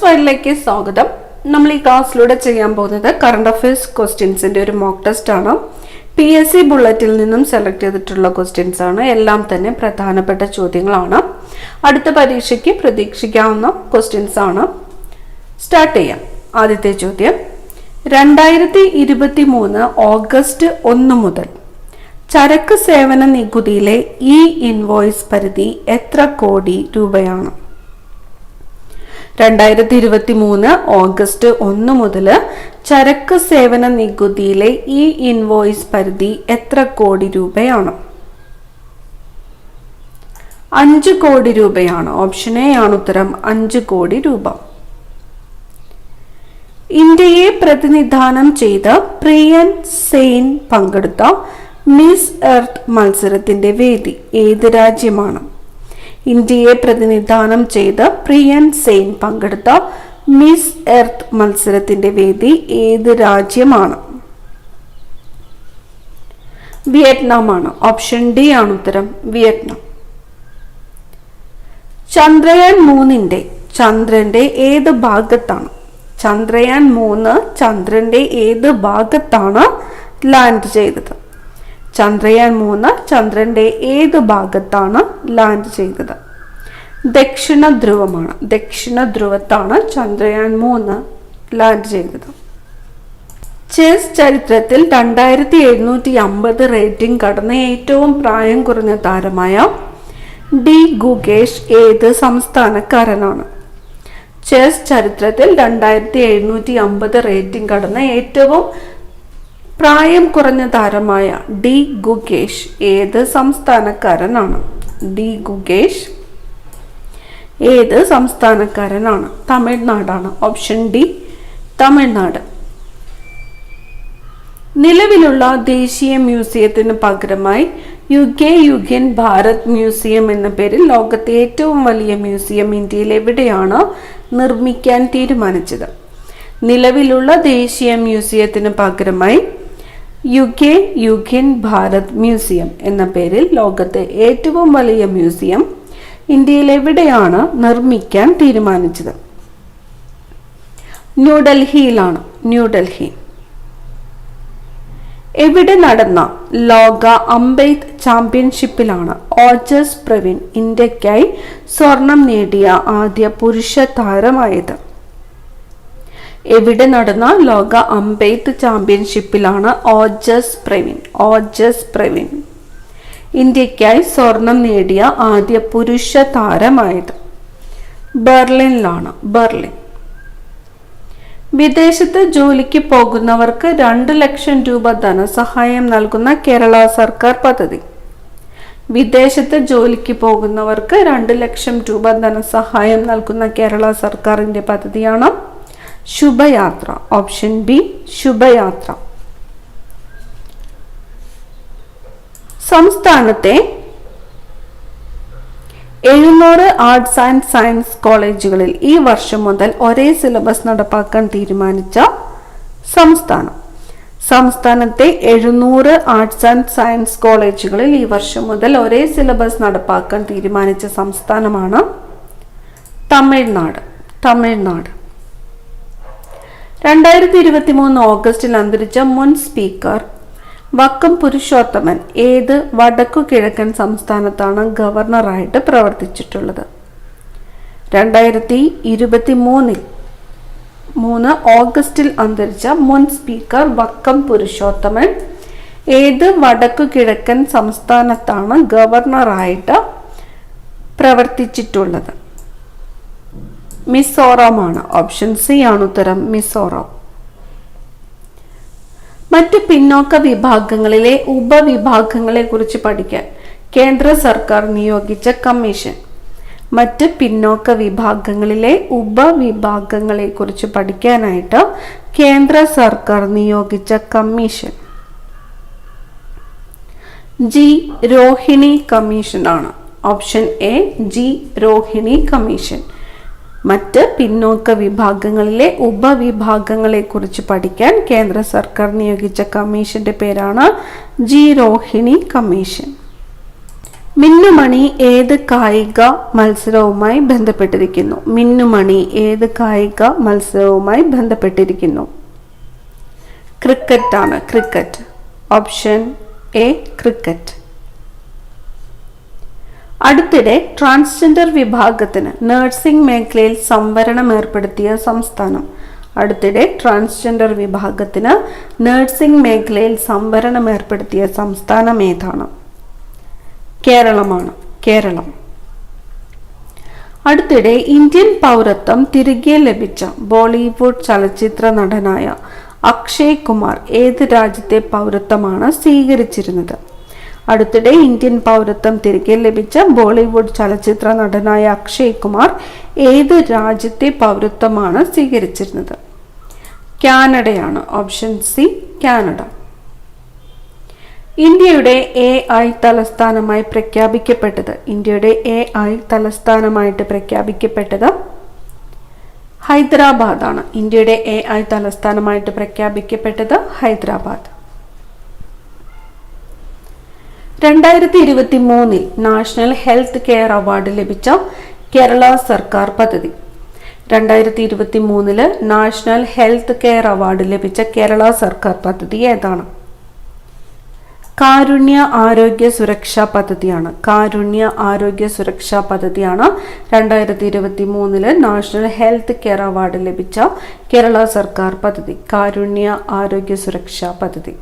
ഫയലിലേക്ക് സ്വാഗതം. നമ്മൾ ഈ ക്ലാസ്സിലൂടെ ചെയ്യാൻ പോകുന്നത് കറണ്ട് അഫയേഴ്സ് ക്വസ്റ്റ്യൻസിന്റെ ഒരു മോക്ക് ടെസ്റ്റ് ആണ്. പി എസ് സി ബുള്ളറ്റിൽ നിന്നും സെലക്ട് ചെയ്തിട്ടുള്ള ക്വസ്റ്റ്യൻസ് ആണ്. എല്ലാം തന്നെ പ്രധാനപ്പെട്ട ചോദ്യങ്ങളാണ്. അടുത്ത പരീക്ഷയ്ക്ക് പ്രതീക്ഷിക്കാവുന്ന ക്വസ്റ്റ്യൻസ് ആണ്. സ്റ്റാർട്ട് ചെയ്യാം. ആദ്യത്തെ ചോദ്യം. രണ്ടായിരത്തി ഇരുപത്തി മൂന്ന് ഓഗസ്റ്റ് ഒന്ന് മുതൽ ചരക്ക് സേവന നികുതിയിലെ ഇ ഇൻവോയ്സ് പരിധി എത്ര കോടി രൂപയാണ്? രണ്ടായിരത്തി ഇരുപത്തി മൂന്ന് ഓഗസ്റ്റ് ഒന്ന് മുതൽ ചരക്ക് സേവന നികുതിയിലെ ഇ ഇൻവോയ്സ് പരിധി എത്ര കോടി രൂപയാണ്? അഞ്ച് കോടി രൂപയാണ്. ഓപ്ഷൻ എ ആണ് ഉത്തരം. അഞ്ച് കോടി രൂപ. ഇന്ത്യയെ പ്രതിനിധാനം ചെയ്ത പ്രിയൻ സെയിൻ പങ്കെടുത്ത മിസ് എർത്ത് മത്സരത്തിന്റെ വേദി ഏത് രാജ്യമാണ്? ഇന്ത്യയെ പ്രതിനിധാനം ചെയ്ത് പ്രിയൻ സെയിൻ പങ്കെടുത്ത മിസ് എർത്ത് മത്സരത്തിന്റെ വേദി ഏത് രാജ്യമാണ്? വിയറ്റ്നാം ആണ് ഓപ്ഷൻ ഡി ആണ് ഉത്തരം. വിയറ്റ്നാം. ചന്ദ്രയാൻ മൂന്നിന്റെ ചന്ദ്രന്റെ ഏത് ഭാഗത്താണ്? ചന്ദ്രയാൻ മൂന്ന് ചന്ദ്രന്റെ ഏത് ഭാഗത്താണ് ലാൻഡ് ചെയ്തത്? ചന്ദ്രയാൻ മൂന്ന് ചന്ദ്രന്റെ ഏത് ഭാഗത്താണ് ലാൻഡ് ചെയ്തത്? ദക്ഷിണ ധ്രുവമാണ്. ദക്ഷിണ ധ്രുവത്താണ് ചന്ദ്രയാൻ മൂന്ന് ലാൻഡ് ചെയ്തത്. ചെസ് ചരിത്രത്തിൽ രണ്ടായിരത്തി എഴുന്നൂറ്റി അമ്പത് റേറ്റിംഗ് കടന്ന ഏറ്റവും പ്രായം കുറഞ്ഞ താരമായ ഡി ഗുകേഷ് ഏത് സംസ്ഥാനക്കാരനാണ്? ചെസ് ചരിത്രത്തിൽ രണ്ടായിരത്തി എഴുന്നൂറ്റി അമ്പത് റേറ്റിംഗ് കടന്ന ഏറ്റവും പ്രായം കുറഞ്ഞ താരമായ ഡി ഗുഗേഷ് ഏത് സംസ്ഥാനക്കാരനാണ്? ഡി ഗുഗേഷ് ഏത് സംസ്ഥാനക്കാരനാണ്? തമിഴ്നാടാണ്. Option D Tamil Nadu. നിലവിലുള്ള ദേശീയ മ്യൂസിയത്തിന് പകരമായി യു കെ യുഗൻ ഭാരത് മ്യൂസിയം എന്ന പേരിൽ ലോകത്തെ ഏറ്റവും വലിയ മ്യൂസിയം ഇന്ത്യയിൽ എവിടെയാണ് നിർമ്മിക്കാൻ തീരുമാനിച്ചത്? നിലവിലുള്ള ദേശീയ മ്യൂസിയത്തിന് പകരമായി യു കെ യുഗൻ ഭാരത് മ്യൂസിയം എന്ന പേരിൽ ലോകത്തെ ഏറ്റവും വലിയ മ്യൂസിയം ഇന്ത്യയിൽ എവിടെയാണ് നിർമ്മിക്കാൻ തീരുമാനിച്ചത്? ന്യൂഡൽഹിയിലാണ്. ന്യൂഡൽഹി. എവിടെ നടന്ന ലോക അമ്പെയ്ത്ത് ചാമ്പ്യൻഷിപ്പിലാണ് ഓജസ് പ്രവീൺ ഇന്ത്യക്കായി സ്വർണം നേടിയ ആദ്യ പുരുഷ താരമായത്? എവിടെ നടന്ന ലോക അമ്പെയ്ത്ത് ചാമ്പ്യൻഷിപ്പിലാണ് ഓജസ് പ്രവീൺ. ഓജസ് പ്രവീൺ. ഇന്ത്യക്കായി സ്വർണം നേടിയ ആദ്യ പുരുഷ താരമായത് ബെർലിനിലാണ്. ബെർലിൻ. വിദേശത്ത് ജോലിക്ക് പോകുന്നവർക്ക് രണ്ട് ലക്ഷം രൂപ ധനസഹായം നൽകുന്ന കേരള സർക്കാർ പദ്ധതി. വിദേശത്ത് ജോലിക്ക് പോകുന്നവർക്ക് രണ്ട് ലക്ഷം രൂപ ധനസഹായം നൽകുന്ന കേരള സർക്കാരിന്റെ പദ്ധതിയാണ് ശുഭയാത്ര. Option B ശുഭയാത്ര. സംസ്ഥാനത്തെ എഴുന്നൂറ് ആർട്സ് ആൻഡ് സയൻസ് കോളേജുകളിൽ ഈ വർഷം മുതൽ ഒരേ സിലബസ് നടപ്പാക്കാൻ തീരുമാനിച്ച സംസ്ഥാനം. സംസ്ഥാനത്തെ എഴുന്നൂറ് ആർട്സ് ആൻഡ് സയൻസ് കോളേജുകളിൽ ഈ വർഷം മുതൽ ഒരേ സിലബസ് നടപ്പാക്കാൻ തീരുമാനിച്ച സംസ്ഥാനമാണ് തമിഴ്നാട്. തമിഴ്നാട്. രണ്ടായിരത്തി ഇരുപത്തി മൂന്ന് ഓഗസ്റ്റിൽ അന്തരിച്ച മുൻ സ്പീക്കർ വക്കം പുരുഷോത്തമൻ ഏത് വടക്കു കിഴക്കൻ സംസ്ഥാനത്താണ് ഗവർണറായിട്ട് പ്രവർത്തിച്ചിട്ടുള്ളത്? രണ്ടായിരത്തി ഇരുപത്തി മൂന്നിൽ മൂന്ന് ഓഗസ്റ്റിൽ അന്തരിച്ച മുൻ സ്പീക്കർ വക്കം പുരുഷോത്തമൻ ഏത് വടക്കു കിഴക്കൻ സംസ്ഥാനത്താണ് ഗവർണറായിട്ട് പ്രവർത്തിച്ചിട്ടുള്ളത്? മിസോറാമാണ്. ഓപ്ഷൻ സി ആണ് ഉത്തരം മിസോറാം. മറ്റ് പിന്നോക്ക വിഭാഗങ്ങളിലെ ഉപവിഭാഗങ്ങളെ കുറിച്ച് പഠിക്കാൻ കേന്ദ്ര സർക്കാർ നിയോഗിച്ച കമ്മീഷൻ. മറ്റ് പിന്നോക്ക വിഭാഗങ്ങളിലെ ഉപവിഭാഗങ്ങളെ കുറിച്ച് പഠിക്കാനായിട്ട് കേന്ദ്ര സർക്കാർ നിയോഗിച്ച കമ്മീഷൻ. ജി രോഹിണി കമ്മീഷനാണ് option A G Rohini commission. മറ്റ് പിന്നോക്ക വിഭാഗങ്ങളിലെ ഉപവിഭാഗങ്ങളെ കുറിച്ച് പഠിക്കാൻ കേന്ദ്ര സർക്കാർ നിയോഗിച്ച കമ്മീഷന്റെ പേരാണ് ജി രോഹിണി കമ്മീഷൻ. മിന്നുമണി ഏത് കായിക മത്സരവുമായി ബന്ധപ്പെട്ടിരിക്കുന്നു? മിന്നുമണി ഏത് കായിക മത്സരവുമായി ബന്ധപ്പെട്ടിരിക്കുന്നു? ക്രിക്കറ്റാണ് ക്രിക്കറ്റ്. Option A cricket. അടുത്തിടെ ട്രാൻസ്ജെൻഡർ വിഭാഗത്തിന് നഴ്സിംഗ് മേഖലയിൽ സംവരണം ഏർപ്പെടുത്തിയ സംസ്ഥാനം. അടുത്തിടെ ട്രാൻസ്ജെൻഡർ വിഭാഗത്തിന് നഴ്സിംഗ് മേഖലയിൽ സംവരണം ഏർപ്പെടുത്തിയ സംസ്ഥാനം ഏതാണ്? കേരളമാണ്. കേരളം. അടുത്തിടെ ഇന്ത്യൻ പൗരത്വം തിരികെ ലഭിച്ച ബോളിവുഡ് ചലച്ചിത്ര നടനായ അക്ഷയ് കുമാർ ഏത് രാജ്യത്തെ പൗരത്വമാണ് സ്വീകരിച്ചിരുന്നത്? അടുത്തിടെ ഇന്ത്യൻ പൗരത്വം തിരികെ ലഭിച്ച ബോളിവുഡ് ചലച്ചിത്ര നടനായ അക്ഷയ് കുമാർ ഏത് രാജ്യത്തെ പൗരത്വമാണ് സ്വീകരിച്ചിരുന്നത്? കാനഡയാണ് ഓപ്ഷൻ സി കാനഡ. ഇന്ത്യയുടെ എ ഐ തലസ്ഥാനമായി പ്രഖ്യാപിക്കപ്പെട്ടത് ഇന്ത്യയുടെ എ ഐ തലസ്ഥാനമായിട്ട് പ്രഖ്യാപിക്കപ്പെട്ടത് ഹൈദരാബാദാണ്. ഇന്ത്യയുടെ എ ഐ തലസ്ഥാനമായിട്ട് പ്രഖ്യാപിക്കപ്പെട്ടത് ഹൈദരാബാദ്. രണ്ടായിരത്തി ഇരുപത്തി മൂന്നിൽ നാഷണൽ ഹെൽത്ത് കെയർ അവാർഡ് ലഭിച്ച കേരള സർക്കാർ പദ്ധതി. രണ്ടായിരത്തി ഇരുപത്തി മൂന്നിൽ നാഷണൽ ഹെൽത്ത് കെയർ അവാർഡ് ലഭിച്ച കേരള സർക്കാർ പദ്ധതി ഏതാണ്? കാരുണ്യ ആരോഗ്യ സുരക്ഷാ പദ്ധതിയാണ്. കാരുണ്യ ആരോഗ്യ സുരക്ഷാ പദ്ധതിയാണ് രണ്ടായിരത്തി ഇരുപത്തി മൂന്നിൽ നാഷണൽ ഹെൽത്ത് കെയർ അവാർഡ് ലഭിച്ച കേരള സർക്കാർ പദ്ധതി. കാരുണ്യ ആരോഗ്യ സുരക്ഷാ പദ്ധതി.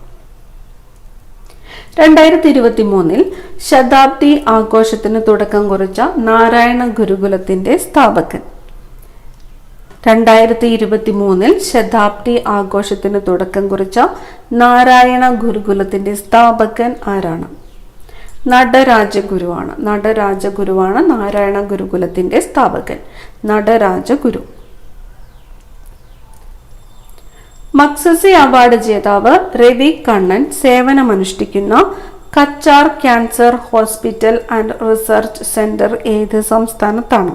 രണ്ടായിരത്തി ഇരുപത്തി മൂന്നിൽ ശതാബ്ദി ആഘോഷത്തിന് തുടക്കം കുറിച്ച നാരായണ ഗുരുകുലത്തിന്റെ സ്ഥാപകൻ. രണ്ടായിരത്തി ഇരുപത്തി മൂന്നിൽ ശതാബ്ദി ആഘോഷത്തിന് തുടക്കം കുറിച്ച നാരായണ ഗുരുകുലത്തിന്റെ സ്ഥാപകൻ ആരാണ്? നടരാജഗുരുവാണ്. നടരാജഗുരുവാണ് നാരായണ ഗുരുകുലത്തിന്റെ സ്ഥാപകൻ. നടരാജഗുരു. മക്സസി അവാർഡ് ജേതാവ് Ravi Kannan സേവനമനുഷ്ഠിക്കുന്ന Cachar cancer hospital and research centre ഏത് സംസ്ഥാനത്താണ്?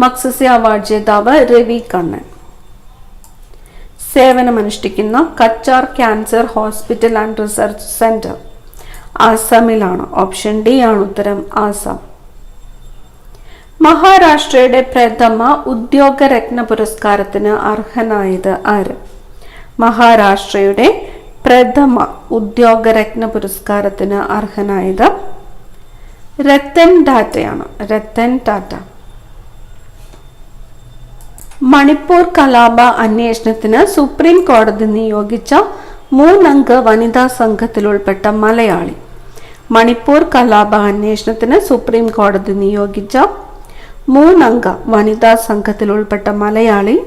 മക്സസി അവാർഡ് ജേതാവ് Ravi Kannan. സേവനമനുഷ്ഠിക്കുന്ന Cachar cancer hospital and research centre. ആസാമിലാണ്. Option D ആണ് ഉത്തരം ആസാം. മഹാരാഷ്ട്രയുടെ പ്രഥമ ഉദ്യോഗ ഉദ്യോഗരത്ന പുരസ്കാരത്തിന് അർഹനായത് ആര്? മഹാരാഷ്ട്രയുടെ പ്രഥമ ഉദ്യോഗ ഉദ്യോഗരത്ന പുരസ്കാരത്തിന് അർഹനായത് രത്തൻ ടാറ്റയാണ്. രത്തൻ ടാറ്റ. മണിപ്പൂർ കലാപ അന്വേഷണത്തിന് സുപ്രീം കോടതി നിയോഗിച്ച മൂന്നംഗ വനിതാ സംഘത്തിൽ ഉൾപ്പെട്ട മലയാളി. മണിപ്പൂർ കലാപ അന്വേഷണത്തിന് സുപ്രീം കോടതി നിയോഗിച്ച മൂന്നംഗ വനിതാ സംഘത്തിൽ ഉൾപ്പെട്ട Malayali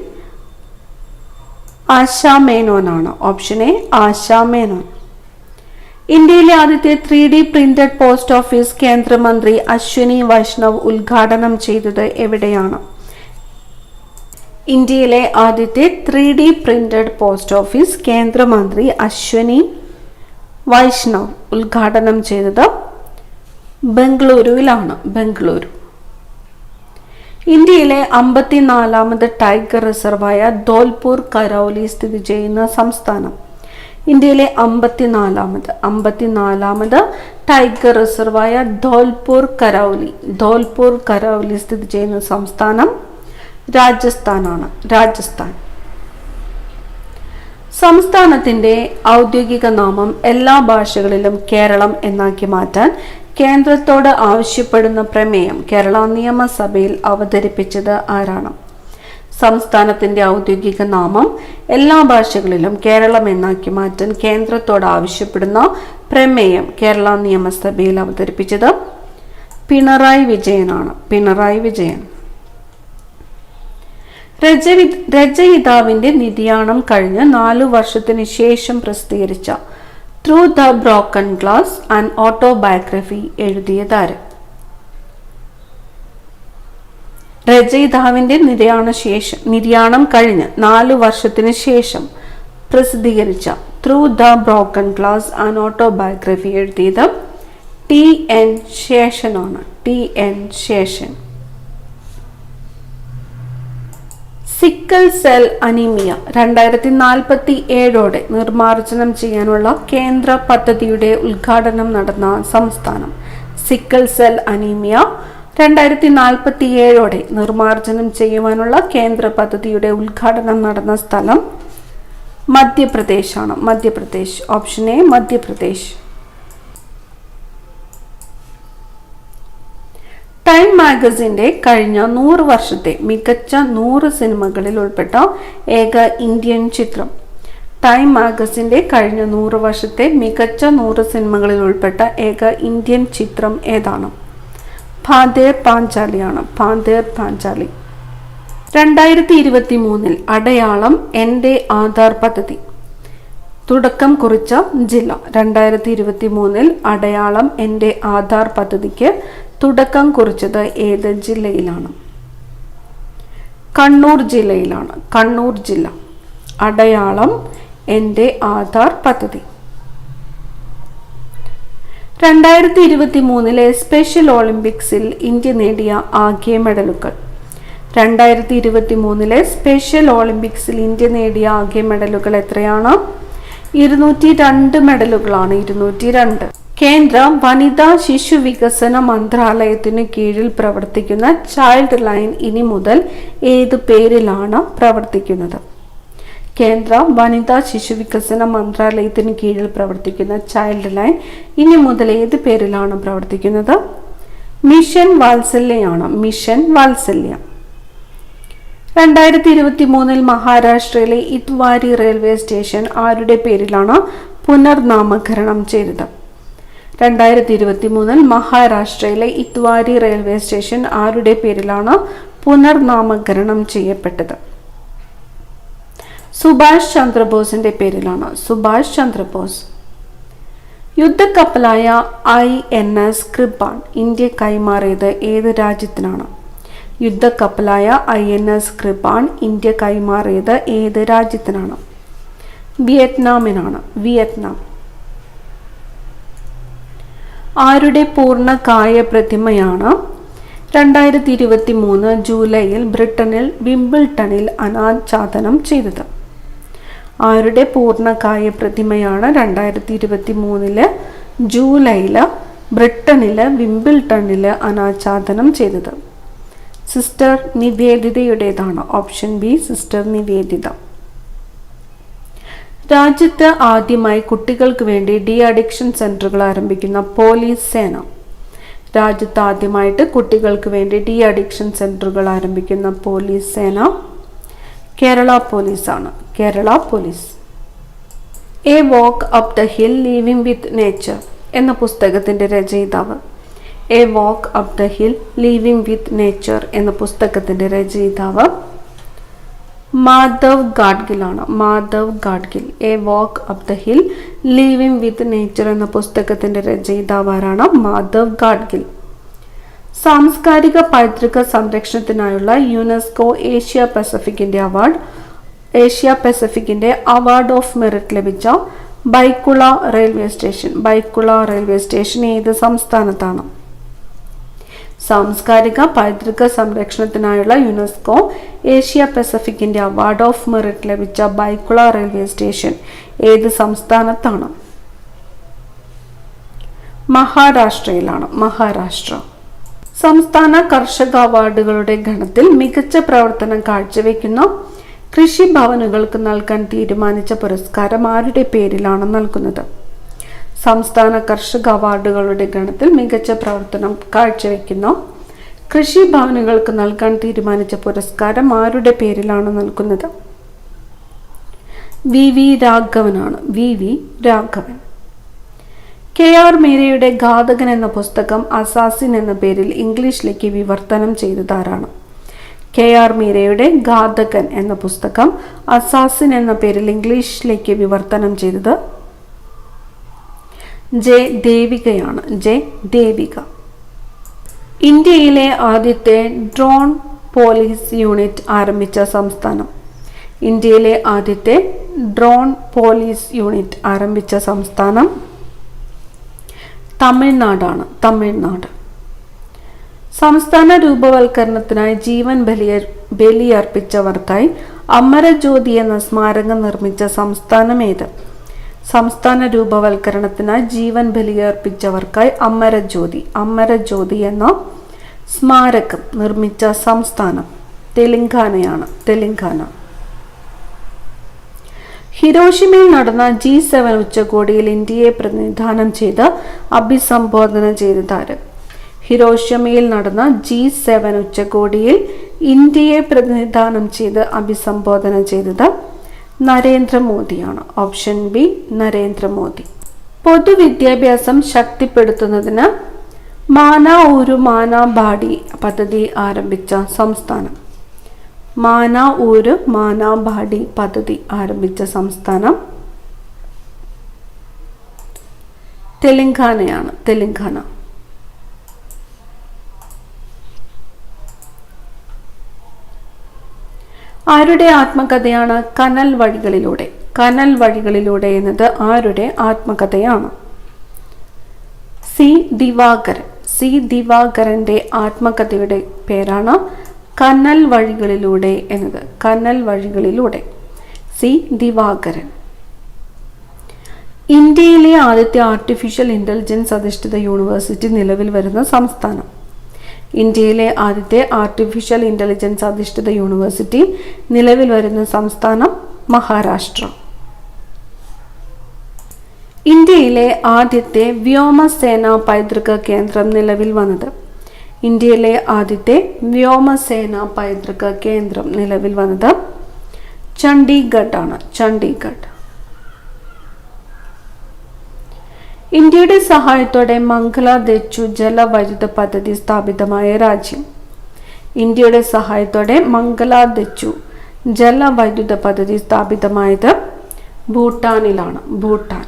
Asha മേനോനാണ്. Option A Asha Menon. ഇന്ത്യയിലെ ആദ്യത്തെ three D printed post office കേന്ദ്രമന്ത്രി അശ്വിനി വൈഷ്ണവ് ഉദ്ഘാടനം ചെയ്തത് എവിടെയാണ്? ഇന്ത്യയിലെ ആദ്യത്തെ three D printed post office കേന്ദ്രമന്ത്രി അശ്വിനി വൈഷ്ണവ് ഉദ്ഘാടനം ചെയ്തത് ബംഗളൂരുവിലാണ്. ബംഗളൂരു. ഇന്ത്യയിലെ അമ്പത്തിനാലാമത് ടൈഗർ റിസർവായ ധോൽപൂർ കരൗലി സ്ഥിതി ചെയ്യുന്ന സംസ്ഥാനം. ഇന്ത്യയിലെ അമ്പത്തിനാലാമത് അമ്പത്തിനാലാമത് ടൈഗർ റിസർവായ ധോൽപൂർ കരൗലി. ധോൽപൂർ കരൗലി സ്ഥിതി ചെയ്യുന്ന സംസ്ഥാനം രാജസ്ഥാനാണ്. രാജസ്ഥാൻ. സംസ്ഥാനത്തിന്റെ ഔദ്യോഗിക നാമം എല്ലാ ഭാഷകളിലും കേരളം എന്നാക്കി മാറ്റാൻ കേന്ദ്രത്തോട് ആവശ്യപ്പെടുന്ന പ്രമേയം കേരള നിയമസഭയിൽ അവതരിപ്പിച്ചത് ആരാണ്? സംസ്ഥാനത്തിന്റെ ഔദ്യോഗിക നാമം എല്ലാ ഭാഷകളിലും കേരളം എന്നാക്കി മാറ്റാൻ കേന്ദ്രത്തോട് ആവശ്യപ്പെടുന്ന പ്രമേയം കേരള നിയമസഭയിൽ അവതരിപ്പിച്ചത് പിണറായി വിജയനാണ്. പിണറായി വിജയൻ. രചയിതാവിന്റെ നിര്യാണം കഴിഞ്ഞ് നാലു വർഷത്തിന് ശേഷം പ്രസിദ്ധീകരിച്ച through the broken glass and autobiography എഴുതിയതാര്? രചയിതാവിന്റെ നിര്യാണ ശേഷം നിര്യാണം കഴിഞ്ഞ് നാലു വർഷത്തിന് ശേഷം പ്രസിദ്ധീകരിച്ച through the broken glass and autobiography എഴുതിയത് T N ശേഷനാണ്. T N Seshan. Sickle cell anaemia രണ്ടായിരത്തി നാൽപ്പത്തി ഏഴോടെ നിർമ്മാർജനം ചെയ്യാനുള്ള കേന്ദ്ര പദ്ധതിയുടെ ഉദ്ഘാടനം നടന്ന സംസ്ഥാനം. സിക്കൽ സെൽ അനീമിയ രണ്ടായിരത്തി നാൽപ്പത്തി ഏഴോടെ നിർമ്മാർജനം ചെയ്യുവാനുള്ള കേന്ദ്ര പദ്ധതിയുടെ ഉദ്ഘാടനം നടന്ന സ്ഥലം മധ്യപ്രദേശാണ്. Madhya Pradesh. Option A Madhya Pradesh. Time മാഗസിന്റെ കഴിഞ്ഞ നൂറ് വർഷത്തെ മികച്ച നൂറ് സിനിമകളിൽ ഉൾപ്പെട്ട ഏക ഇന്ത്യൻ ചിത്രം. ടൈം മാഗസിന്റെ കഴിഞ്ഞ നൂറ് വർഷത്തെ മികച്ച നൂറ് സിനിമകളിൽ ഉൾപ്പെട്ട ഏക ഇന്ത്യൻ ചിത്രം ഏതാണ്? ഭാദേർ പാഞ്ചാലിയാണ് ഭാദേർ പാഞ്ചാലി രണ്ടായിരത്തി ഇരുപത്തി മൂന്നിൽ അടയാളം എന്റെ ആധാർ പദ്ധതി. തുടക്കം കുറിച്ച ജില്ല. രണ്ടായിരത്തി ഇരുപത്തി മൂന്നിൽ അടയാളം എന്റെ ആധാർ പദ്ധതിക്ക് തുടക്കം കുറിച്ചത് ഏത് ജില്ലയിലാണ്? കണ്ണൂർ ജില്ലയിലാണ്. കണ്ണൂർ ജില്ല. അടയാളം എന്റെ ആധാർ പദ്ധതി. രണ്ടായിരത്തി ഇരുപത്തി മൂന്നിലെ സ്പെഷ്യൽ ഒളിമ്പിക്സിൽ ഇന്ത്യ നേടിയ ആകെ മെഡലുകൾ. രണ്ടായിരത്തി ഇരുപത്തി മൂന്നിലെ സ്പെഷ്യൽ ഒളിമ്പിക്സിൽ ഇന്ത്യ നേടിയ ആകെ മെഡലുകൾ എത്രയാണ്? ഇരുന്നൂറ്റി രണ്ട് മെഡലുകളാണ് ഇരുന്നൂറ്റി രണ്ട് കേന്ദ്ര വനിതാ ശിശു വികസന മന്ത്രാലയത്തിന് കീഴിൽ പ്രവർത്തിക്കുന്ന ചൈൽഡ് ലൈൻ ഇനി മുതൽ ഏത് പേരിലാണ് പ്രവർത്തിക്കുന്നത്? കേന്ദ്ര വനിതാ ശിശു വികസന മന്ത്രാലയത്തിന് കീഴിൽ പ്രവർത്തിക്കുന്ന ചൈൽഡ് ലൈൻ ഇനി മുതൽ ഏത് പേരിലാണ് പ്രവർത്തിക്കുന്നത്? മിഷൻ വാത്സല്യയാണ് മിഷൻ വാത്സല്യം. രണ്ടായിരത്തി ഇരുപത്തി മൂന്നിൽ മഹാരാഷ്ട്രയിലെ ഇത്വാരി റെയിൽവേ സ്റ്റേഷൻ ആരുടെ പേരിലാണ് പുനർനാമകരണം ചെയ്തത്? രണ്ടായിരത്തി ഇരുപത്തി മൂന്നിൽ മഹാരാഷ്ട്രയിലെ ഇത്വാരി റെയിൽവേ സ്റ്റേഷൻ ആരുടെ പേരിലാണ് പുനർനാമകരണം ചെയ്യപ്പെട്ടത്? സുഭാഷ് ചന്ദ്രബോസിന്റെ പേരിലാണ്. Subhash Chandra Bose. യുദ്ധക്കപ്പലായ I N S Kirpan India കൈമാറിയത് ഏത് രാജ്യത്തിനാണ്? യുദ്ധക്കപ്പലായ I N S Kirpan India കൈമാറിയത് ഏത് രാജ്യത്തിനാണ്? വിയറ്റ്നാമിനാണ്. വിയറ്റ്നാം. ആരുടെ പൂർണകായ പ്രതിമയാണ്? രണ്ടായിരത്തി ഇരുപത്തി മൂന്ന് ജൂലൈയിൽ ബ്രിട്ടനിൽ വിംബിൾട്ടണിൽ അനാച്ഛാദനം ചെയ്തത്. ആരുടെ പൂർണകായ പ്രതിമയാണ് രണ്ടായിരത്തി ഇരുപത്തി മൂന്നിൽ ജൂലൈയിൽ ബ്രിട്ടനിൽ വിംബിൾട്ടണിൽ അനാച്ഛാദനം ചെയ്തത്? Sister നിവേദിതയുടേതാണ്. Option B sister Nivedita. രാജ്യത്ത് ആദ്യമായി കുട്ടികൾക്ക് വേണ്ടി ഡി അഡിക്ഷൻ സെന്ററുകൾ ആരംഭിക്കുന്ന പോലീസ് സേന. രാജ്യത്ത് ആദ്യമായിട്ട് കുട്ടികൾക്ക് വേണ്ടി ഡി അഡിക്ഷൻ സെന്ററുകൾ ആരംഭിക്കുന്ന പോലീസ് സേന കേരള പോലീസാണ്. Kerala police. A walk up the hill living with nature എന്ന പുസ്തകത്തിന്റെ രചയിതാവ്. A walk up the hill living with nature എന്ന പുസ്തകത്തിന്റെ രചയിതാവ് Madhav ഗാഡ്ഗിലാണ് Madhav Gadgil a walk up the hill living with nature എന്ന പുസ്തകത്തിന്റെ രചയിതാവ് ആരാണ് മാധവ് ഗാഡ്ഗിൽ സാംസ്കാരിക പൈതൃക സംരക്ഷണത്തിനായുള്ള യുനെസ്കോ ഏഷ്യ പസഫിക്കിന്റെ അവാർഡ് ഏഷ്യ പസഫിക്കിന്റെ അവാർഡ് ഓഫ് മെറിറ്റ് ലഭിച്ച Byculla railway station. Byculla railway station ഏത് സംസ്ഥാനത്താണ്? സാംസ്കാരിക പൈതൃക സംരക്ഷണത്തിനായുള്ള യുനെസ്കോ ഏഷ്യ പസഫിക്കിന്റെ അവാർഡ് ഓഫ് മെറിറ്റ് ലഭിച്ച ബൈക്കുള റെയിൽവേ സ്റ്റേഷൻ ഏത് സംസ്ഥാനത്താണ്? മഹാരാഷ്ട്രയിലാണ്. മഹാരാഷ്ട്ര. സംസ്ഥാന കർഷക അവാർഡുകളുടെ ഗണത്തിൽ മികച്ച പ്രവർത്തനം കാഴ്ചവെക്കുന്ന കൃഷി ഭവനുകൾക്ക് നൽകാൻ തീരുമാനിച്ച പുരസ്കാരം ആരുടെ പേരിലാണ് നൽകുന്നത്? സംസ്ഥാന കർഷക അവാർഡുകളുടെ ഗണത്തിൽ മികച്ച പ്രവർത്തനം കാഴ്ചവെക്കുന്നു. കൃഷി ഭവനുകൾക്ക് നൽകാൻ തീരുമാനിച്ച പുരസ്കാരം ആരുടെ പേരിലാണ് നൽകുന്നത്? V. V. രാഘവനാണ്. V. V. Raghavan. K. R. മീരയുടെ ഘാതകൻ എന്ന പുസ്തകം അസാസിൻ എന്ന പേരിൽ ഇംഗ്ലീഷിലേക്ക് വിവർത്തനം ചെയ്തതാരാണ്? കെ. ആർ. മീരയുടെ ഘാതകൻ എന്ന പുസ്തകം അസാസിൻ എന്ന പേരിൽ ഇംഗ്ലീഷിലേക്ക് വിവർത്തനം ചെയ്തത് ജെ ദേവികയാണ്. ജെ ദേവിക. ഇന്ത്യയിലെ ആദ്യത്തെ ഡ്രോൺ പോലീസ് യൂണിറ്റ് ആരംഭിച്ച സംസ്ഥാനം. ഇന്ത്യയിലെ ആദ്യത്തെ ഡ്രോൺ പോലീസ് യൂണിറ്റ് ആരംഭിച്ച സംസ്ഥാനം തമിഴ്നാടാണ്. തമിഴ്നാട്. സംസ്ഥാന രൂപവൽക്കരണത്തിനായി ജീവൻ ബലിയ ബലിയർപ്പിച്ചവർക്കായി അമരജ്യോതി എന്ന സ്മാരകം നിർമ്മിച്ച സംസ്ഥാനം ഏത് സംസ്ഥാന രൂപവൽക്കരണത്തിനായി ജീവൻ ബലിയർപ്പിച്ചവർക്കായി അമരജ്യോതി അമരജ്യോതി എന്ന സ്മാരകം നിർമ്മിച്ച സംസ്ഥാനം തെലങ്കാനയാണ് തെലങ്കാന. ഹിരോഷിമയിൽ നടന്ന ജി സെവൻ ഉച്ചകോടിയിൽ ഇന്ത്യയെ പ്രതിനിധാനം ചെയ്ത് അഭിസംബോധന ചെയ്തതാര് ഹിരോഷിമയിൽ നടന്ന ജി സെവൻ ഉച്ചകോടിയിൽ ഇന്ത്യയെ പ്രതിനിധാനം ചെയ്ത് അഭിസംബോധന ചെയ്തത് നരേന്ദ്രമോദിയാണ്. Option B Narendra Modi. പൊതുവിദ്യാഭ്യാസം ശക്തിപ്പെടുത്തുന്നതിന് മാന ഊരു മാന ബാടി പദ്ധതി ആരംഭിച്ച സംസ്ഥാനം. മാന ഊര് മാന ബാടി പദ്ധതി ആരംഭിച്ച സംസ്ഥാനം തെലങ്കാനയാണ്. തെലങ്കാന. ആരുടെ ആത്മകഥയാണ് കനൽ വഴികളിലൂടെ? കനൽ വഴികളിലൂടെ എന്നത് ആരുടെ ആത്മകഥയാണ്? സി ദിവാകരൻ. സി ദിവാകരന്റെ ആത്മകഥയുടെ പേരാണ് കനൽ വഴികളിലൂടെ എന്നത്. കനൽ വഴികളിലൂടെ. സി ദിവാകരൻ. ഇന്ത്യയിലെ ആദ്യത്തെ ആർട്ടിഫിഷ്യൽ ഇന്റലിജൻസ് അധിഷ്ഠിത യൂണിവേഴ്സിറ്റി നിലവിൽ വരുന്ന സംസ്ഥാനം. ഇന്ത്യയിലെ ആദ്യത്തെ ആർട്ടിഫിഷ്യൽ ഇന്റലിജൻസ് അധിഷ്ഠിത യൂണിവേഴ്സിറ്റി നിലവിൽ വരുന്ന സംസ്ഥാനം മഹാരാഷ്ട്ര. ഇന്ത്യയിലെ ആദ്യത്തെ വ്യോമസേന പൈതൃക കേന്ദ്രം നിലവിൽ വന്നത്. ഇന്ത്യയിലെ ആദ്യത്തെ വ്യോമസേന പൈതൃക കേന്ദ്രം നിലവിൽ വന്നത് ചണ്ഡീഗഡ് ആണ് ചണ്ഡീഗഡ് ഇന്ത്യയുടെ സഹായത്തോടെ മംഗള ദച്ചു ജലവൈദ്യുത പദ്ധതി സ്ഥാപിതമായ രാജ്യം. ഇന്ത്യയുടെ സഹായത്തോടെ മംഗള ദച്ചു ജലവൈദ്യുത പദ്ധതി സ്ഥാപിതമായത് ഭൂട്ടാനിലാണ്. Bhutan.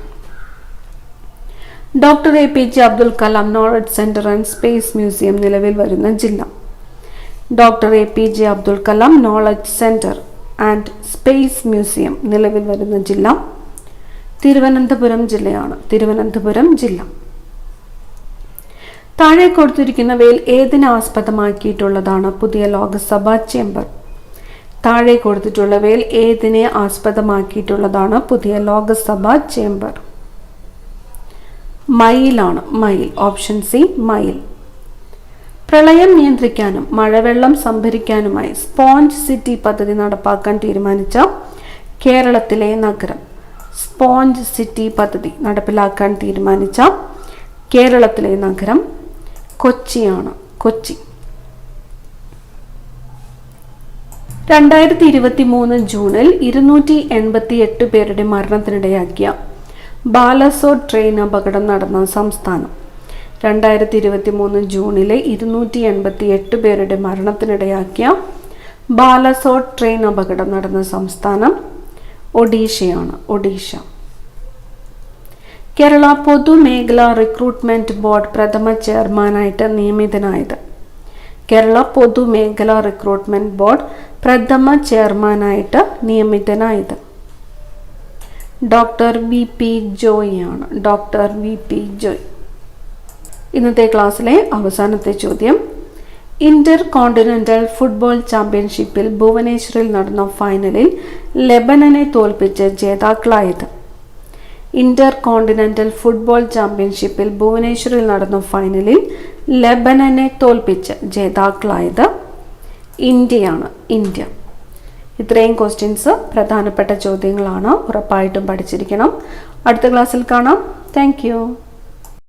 Doctor A P J Abdul Kalam knowledge centre and space museum നിലവിൽ വരുന്ന ജില്ല. Doctor A P J Abdul Kalam knowledge centre and space museum നിലവിൽ വരുന്ന ജില്ല. തിരുവനന്തപുരം ജില്ലയാണ്. തിരുവനന്തപുരം ജില്ല. താഴെ കൊടുത്തിരിക്കുന്നവയിൽ ഏതിനെ ആസ്പദമാക്കിയിട്ടുള്ളതാണ് പുതിയ ലോകസഭാ ചേംബർ? താഴെ കൊടുത്തിട്ടുള്ളവയിൽ ഏതിനെ ആസ്പദമാക്കിയിട്ടുള്ളതാണ് പുതിയ ലോകസഭാ ചേംബർ? മയിലാണ്. മയിൽ. ഓപ്ഷൻ സി മയിൽ. പ്രളയം നിയന്ത്രിക്കാനും മഴവെള്ളം സംഭരിക്കാനുമായി സ്പോഞ്ച് സിറ്റി പദ്ധതി നടപ്പാക്കാൻ തീരുമാനിച്ച കേരളത്തിലെ നഗരം. സ്പോഞ്ച് സിറ്റി പദ്ധതി നടപ്പിലാക്കാൻ തീരുമാനിച്ച കേരളത്തിലെ നഗരം കൊച്ചിയാണ്. കൊച്ചി. രണ്ടായിരത്തി ഇരുപത്തി മൂന്ന് ജൂണിൽ ഇരുന്നൂറ്റി എൺപത്തി എട്ട് പേരുടെ മരണത്തിനിടയാക്കിയ ബാലസോ ട്രെയിൻ അപകടം നടന്ന സംസ്ഥാനം. രണ്ടായിരത്തി ഇരുപത്തി മൂന്ന് ജൂണിലെ ഇരുന്നൂറ്റി എൺപത്തി എട്ട് പേരുടെ മരണത്തിനിടയാക്കിയ ബാലസോ ട്രെയിൻ അപകടം നടന്ന സംസ്ഥാനം ഒഡീഷയാണ് ഒഡീഷ. കേരള പൊതുമേഖലാ റിക്രൂട്ട്മെന്റ് ബോർഡ് പ്രഥമ ചെയർമാനായിട്ട് നിയമിതനായത്. കേരള പൊതുമേഖലാ റിക്രൂട്ട്മെന്റ് ബോർഡ് പ്രഥമ ചെയർമാനായിട്ട് നിയമിതനായത്. ഡോക്ടർ വി പി ജോയിയാണ് ഡോക്ടർ വി പി ജോയ്. ഇന്നത്തെ ക്ലാസ്സിലെ അവസാനത്തെ ചോദ്യം ഇന്റർ കോണ്ടിനെന്റൽ ഫുട്ബോൾ ചാമ്പ്യൻഷിപ്പിൽ ഭുവനേശ്വറിൽ നടന്ന ഫൈനലിൽ ലെബനനെ തോൽപ്പിച്ച് ജേതാക്കളായത്. ഇന്റർ കോണ്ടിനെന്റൽ ഫുട്ബോൾ ചാമ്പ്യൻഷിപ്പിൽ ഭുവനേശ്വറിൽ നടന്ന ഫൈനലിൽ ലെബനനെ തോൽപ്പിച്ച് ജേതാക്കളായത് ഇന്ത്യയാണ് ഇന്ത്യ. ഇത്രയും ക്വസ്റ്റ്യൻസ് പ്രധാനപ്പെട്ട ചോദ്യങ്ങളാണ് ഉറപ്പായിട്ടും പഠിച്ചിരിക്കണം. അടുത്ത ക്ലാസ്സിൽ കാണാം. താങ്ക്